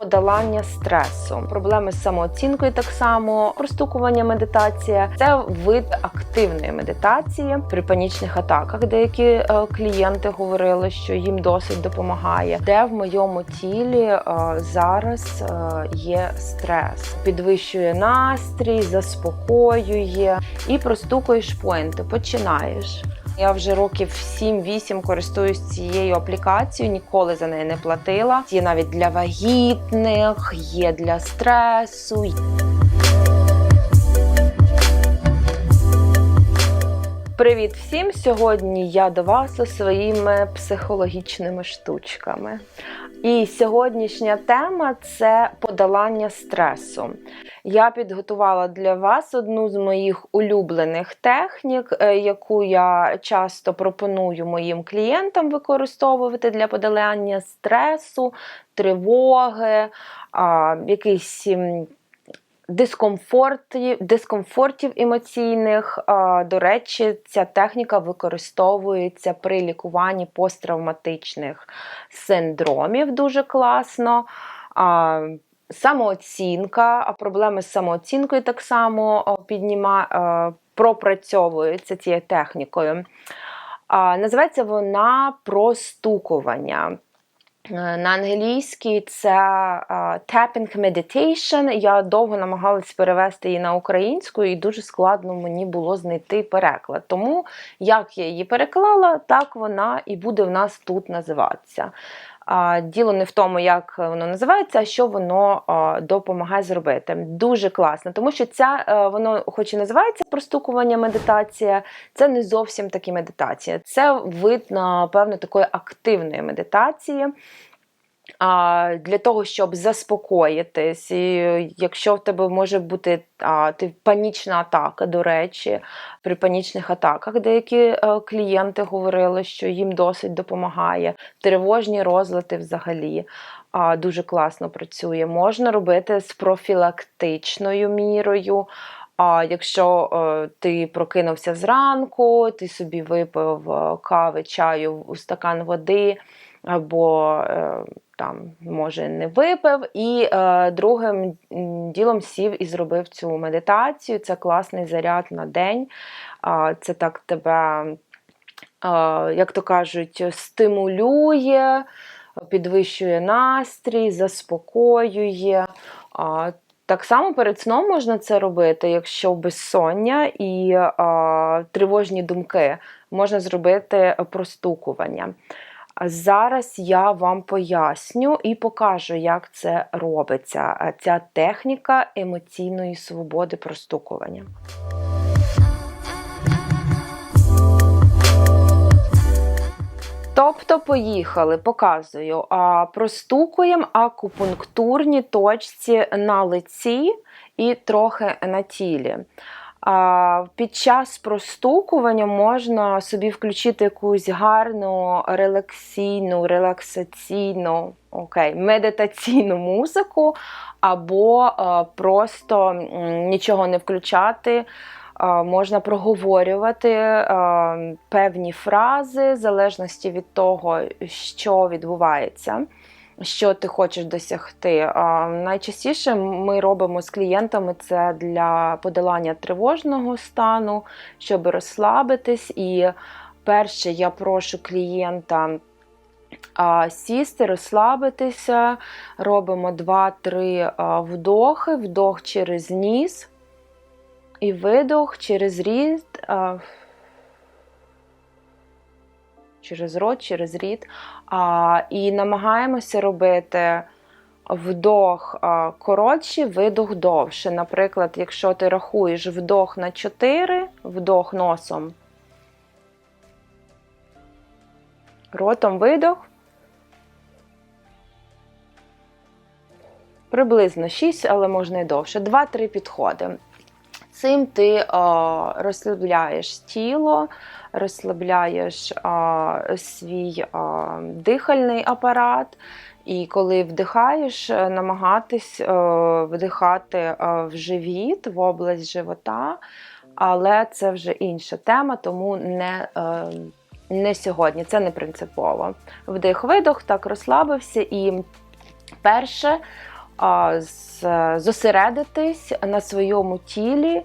Подолання стресу, проблеми з самооцінкою так само, простукування медитація це вид активної медитації при панічних атаках. Деякі е, клієнти говорили, що їм досить допомагає. Де в моєму тілі е, зараз е, є стрес, підвищує настрій, заспокоює і простукуєш поінти. Починаєш. Я вже років 7-8 користуюсь цією аплікацією, ніколи за неї не платила. Є навіть для вагітних, є для стресу. Привіт всім! Сьогодні я до вас зі своїми психологічними штучками. І сьогоднішня тема це подолання стресу. Я підготувала для вас одну з моїх улюблених технік, е, яку я часто пропоную моїм клієнтам використовувати для подолання стресу, тривоги, якихось дискомфортів, дискомфортів емоційних. До речі, ця техніка використовується при лікуванні посттравматичних синдромів дуже класно. Самооцінка, а проблеми з самооцінкою так само підніма, пропрацьовуються цією технікою. Називається вона простукування. Е, На англійській це е, tapping meditation. Я довго намагалась перевести її на українську, і дуже складно мені було знайти переклад. Тому як я її переклала, так вона і буде в нас тут називатися. Діло не в тому, як воно називається, а що воно допомагає зробити. Дуже класно, тому що ця е, воно, хоч і називається простукування медитація, це не зовсім такі медитація. Це вид, напевно, такої активної медитації. А, Для того, щоб заспокоїтись, і якщо в тебе може бути а, ти, панічна атака, до речі, при панічних атаках деякі е, клієнти говорили, що їм досить допомагає. Тривожні розлити взагалі а, дуже класно працює. Можна робити з профілактичною мірою. А якщо е, ти прокинувся зранку, ти собі випив е, кави, чаю у стакан води, або е, там, може, не випив, і е, другим ділом сів і зробив цю медитацію. Це класний заряд на день. А, це так тебе, е, як то кажуть, стимулює, підвищує настрій, заспокоює. А, так само перед сном можна це робити, якщо безсоння і а, тривожні думки, можна зробити простукування. Зараз я вам поясню і покажу, як це робиться. Ця техніка емоційної свободи простукування. Тобто, поїхали, показую. А, Простукуємо акупунктурні точці на лиці і трохи на тілі. Під час простукування можна собі включити якусь гарну релаксійну, релаксаційну, окей, медитаційну музику, або просто нічого не включати. Можна проговорювати певні фрази в залежності від того, що відбувається, що ти хочеш досягти. Найчастіше ми робимо з клієнтами це для подолання тривожного стану, щоб розслабитись. І перше, я прошу клієнта. Сісти, розслабитися, робимо 2-3 вдохи, вдох через ніс і видох через рід, а, через рот, через рід. А, і намагаємося робити вдох коротший, видох довше. Наприклад, якщо ти рахуєш вдох на 4, вдох носом, ротом видох. Приблизно 6, але можна і довше. 2-3 підходи. Цим ти а, розслабляєш тіло, розслабляєш а, свій а, дихальний апарат. І коли вдихаєш, е, намагатись е, вдихати е, в живіт, в область живота, але це вже інша тема, тому не, е, не сьогодні, це не принципово. Вдих-видох, так розслабився. І перше а, зосередитись на своєму тілі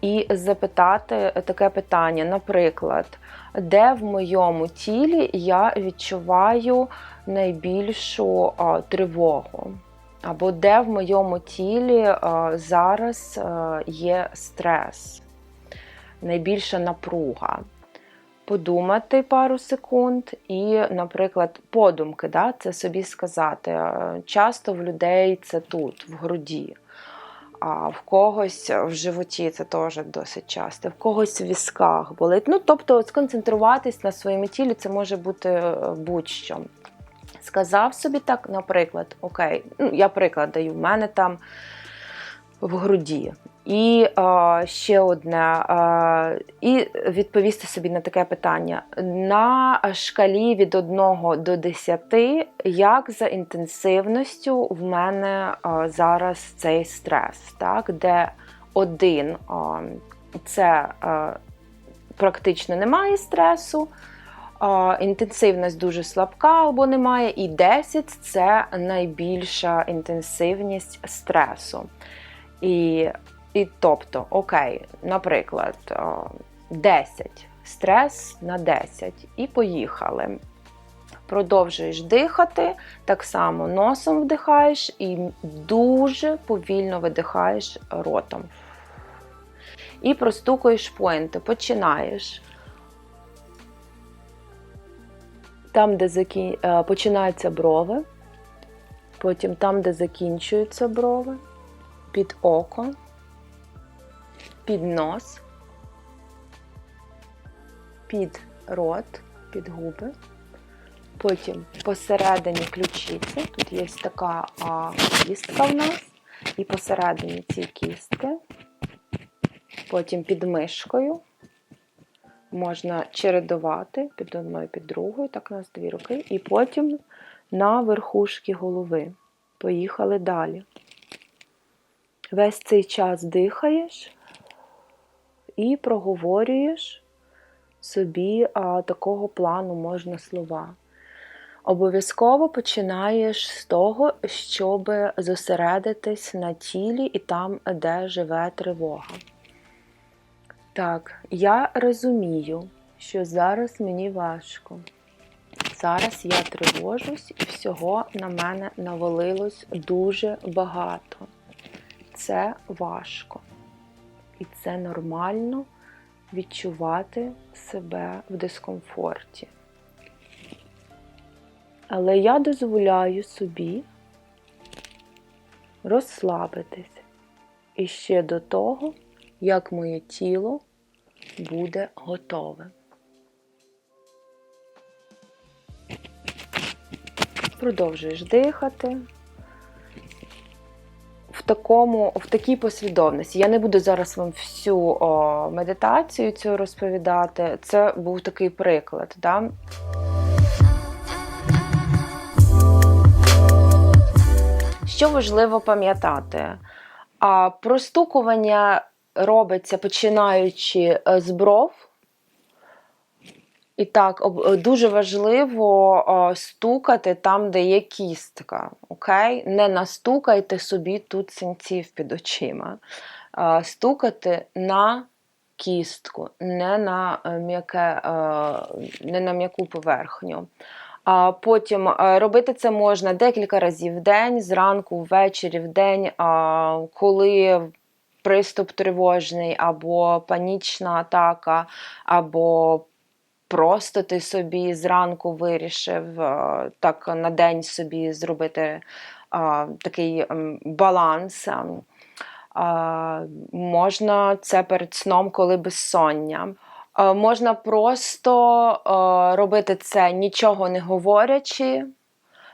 і запитати таке питання, наприклад, де в моєму тілі я відчуваю найбільшу тривогу, або де в моєму тілі зараз є стрес, найбільша напруга. Подумати пару секунд і, наприклад, подумки, да, це собі сказати. Часто в людей це тут, в груді, а в когось в животі це теж досить часто, в когось в візках болить. Ну, тобто, сконцентруватись на своєму тілі це може бути е, будь-що. Сказав собі так, наприклад, окей, ну, я приклад даю, в мене там в груді. І е, ще одне, е, і відповісти собі на таке питання. На шкалі від 1 до 10, як за інтенсивністю в мене е, зараз цей стрес, так? де один е, це е, практично немає стресу, інтенсивність дуже слабка або немає, і 10 це найбільша інтенсивність стресу. І і тобто, окей, наприклад, 10, стрес на 10, і поїхали. Продовжуєш дихати, так само носом вдихаєш і дуже повільно видихаєш ротом. І простукуєш поінти, починаєш. Там, де закі... е, починаються брови, потім там, де закінчуються брови, під око під нос, під рот, під губи. Потім посередині ключиці, тут є така а, кістка в нас, і посередині ці кістки, потім під мишкою. Можна чередувати під одною, під другою, так у нас дві руки, і потім на верхушки голови. Поїхали далі. Весь цей час дихаєш і проговорюєш собі а, такого плану можна слова. Обов'язково починаєш з того, щоб зосередитись на тілі і там, де живе тривога. Так, я розумію, що зараз мені важко. Зараз я тривожусь і всього на мене навалилось дуже багато. Це важко. І це нормально відчувати себе в дискомфорті. Але я дозволяю собі розслабитись і ще до того, як моє тіло буде готове. Продовжуєш дихати такому, в такій послідовності. Я не буду зараз вам всю о, медитацію цю розповідати. Це був такий приклад. Да? Що важливо пам'ятати? А простукування робиться починаючи е, з бров. І так, дуже важливо стукати там, де є кістка. Окей? Не настукайте собі тут синців під очима. Стукати на кістку, не на е, м'яке, е, не на м'яку поверхню. А потім е, робити це можна декілька разів в день, зранку, ввечері, в день, коли приступ тривожний, або панічна атака, або просто ти собі зранку вирішив е, так на день собі зробити е, такий ем, баланс. а, Можна це перед сном, коли безсоння. Е, Можна просто е, робити це нічого не говорячи,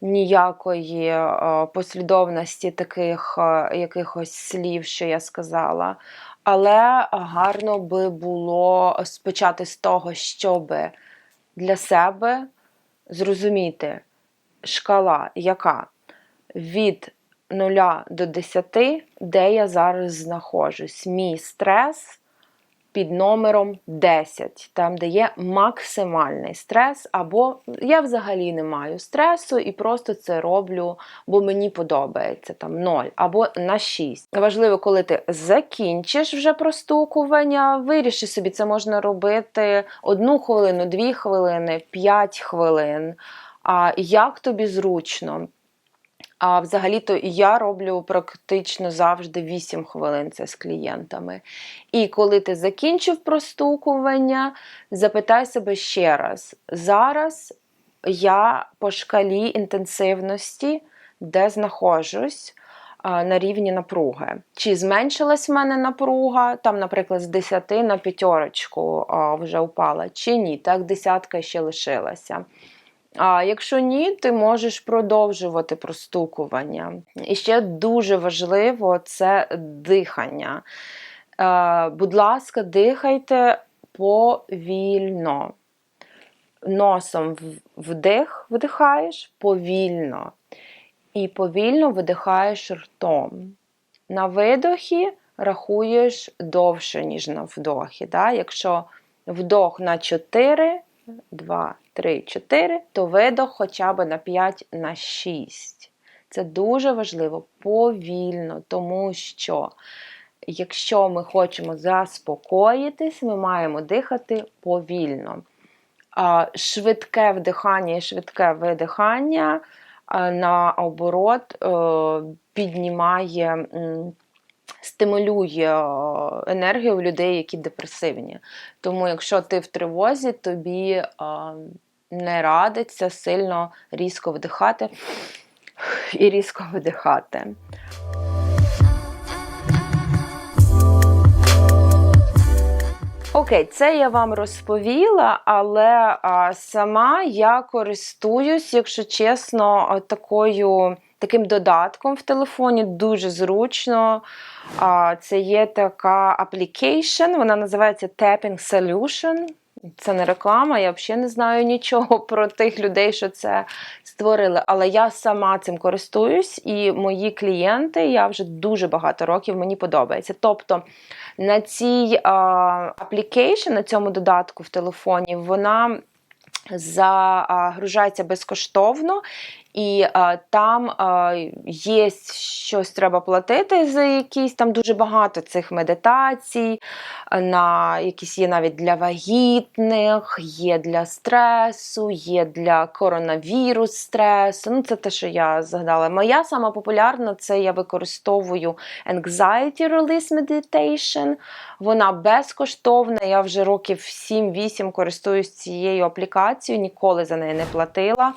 ніякої е, послідовності таких е, якихось слів, що я сказала. Але гарно би було спочати з того, щоб для себе зрозуміти шкала, яка від 0 до 10, де я зараз знаходжусь. Мій стрес під номером 10, там, де є максимальний стрес, або я взагалі не маю стресу і просто це роблю, бо мені подобається там 0, або на 6. Важливо, коли ти закінчиш вже простукування, виріши собі, це можна робити одну хвилину, дві хвилини, 5 хвилин. А як тобі зручно? А взагалі-то я роблю практично завжди 8 хвилин це з клієнтами. І коли ти закінчив простукування, запитай себе ще раз. Зараз я по шкалі інтенсивності, де знаходжусь на рівні напруги. Чи зменшилась в мене напруга, там, наприклад, з 10 на п'ятерочку вже упала, чи ні, так десятка ще лишилася. А якщо ні, ти можеш продовжувати простукування. І ще дуже важливо це дихання. Е, будь ласка, дихайте повільно. Носом вдих, вдихаєш повільно. І повільно видихаєш ртом. На видохі рахуєш довше, ніж на вдохі. Да? Якщо вдох на 4, 2, 3, 4, то видох хоча б на 5, на 6. Це дуже важливо повільно, тому що якщо ми хочемо заспокоїтись, ми маємо дихати повільно. Швидке вдихання і швидке видихання наоборот е, піднімає, стимулює е, енергію в людей, які депресивні. Тому, якщо ти в тривозі, тобі а, не радиться сильно різко вдихати і різко видихати. Окей, це я вам розповіла, але а, сама я користуюсь, якщо чесно, такою, таким додатком в телефоні дуже зручно. А, це є така application, вона називається Tapping Solution. Це не реклама, я взагалі не знаю нічого про тих людей, що це створили. Але я сама цим користуюсь, і мої клієнти, я вже дуже багато років мені подобається. Тобто на цій аплікейшн, на цьому додатку в телефоні, вона загружається безкоштовно, і а, там а, є щось треба платити за якісь там дуже багато цих медитацій, на якісь є навіть для вагітних, є для стресу, є для коронавірус стресу. Ну, це те, що я згадала. Моя сама популярна це я використовую Anxiety Release Meditation. Вона безкоштовна. Я вже років 7-8 користуюсь цією аплікацією, ніколи за неї не платила.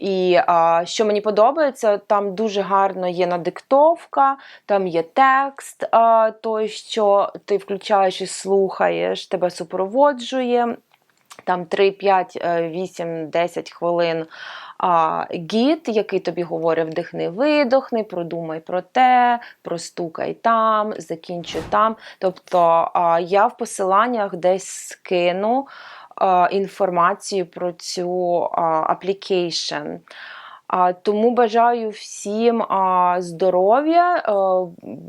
І а, що мені подобається, там дуже гарно є надиктовка, там є текст, а, той, що ти включаєш і слухаєш, тебе супроводжує. Там 3, 5, 8, 10 хвилин а, гід, який тобі говорить вдихни, видохни, продумай про те, простукай там, закінчуй там. Тобто а, я в посиланнях десь скину інформацію про цю аплікейшн. Тому бажаю всім здоров'я, е,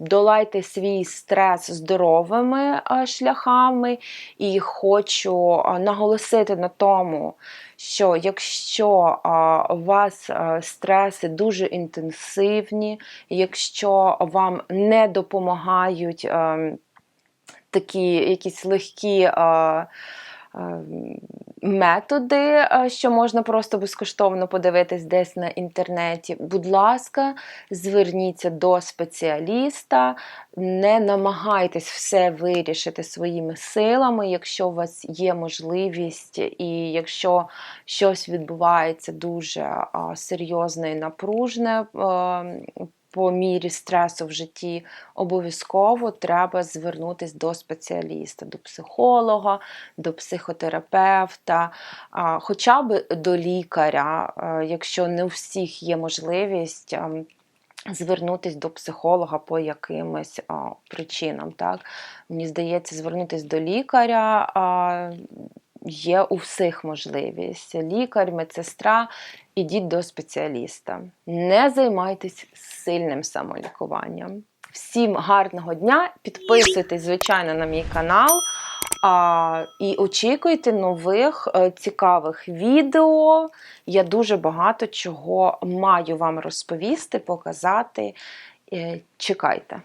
долайте свій стрес здоровими шляхами, і хочу наголосити на тому, що якщо у вас стреси дуже інтенсивні, якщо вам не допомагають такі якісь легкі. А, методи, е, що можна просто безкоштовно подивитись десь на інтернеті. Будь ласка, зверніться до спеціаліста, не намагайтесь все вирішити своїми силами, якщо у вас є можливість, і якщо щось відбувається дуже серйозне і напружне. По мірі стресу в житті обов'язково треба звернутися до спеціаліста, до психолога, до психотерапевта, хоча б до лікаря, якщо не у всіх є можливість. Звернутися до психолога по якимось а, причинам. Так? Мені здається, звернутися до лікаря а, є у всіх можливість. Лікар, медсестра, ідіть до спеціаліста. Не займайтесь сильним самолікуванням. Всім гарного дня! Підписуйтесь, звичайно, на мій канал. А, і очікуйте нових е, цікавих відео. Я дуже багато чого маю вам розповісти, показати. Е, Чекайте.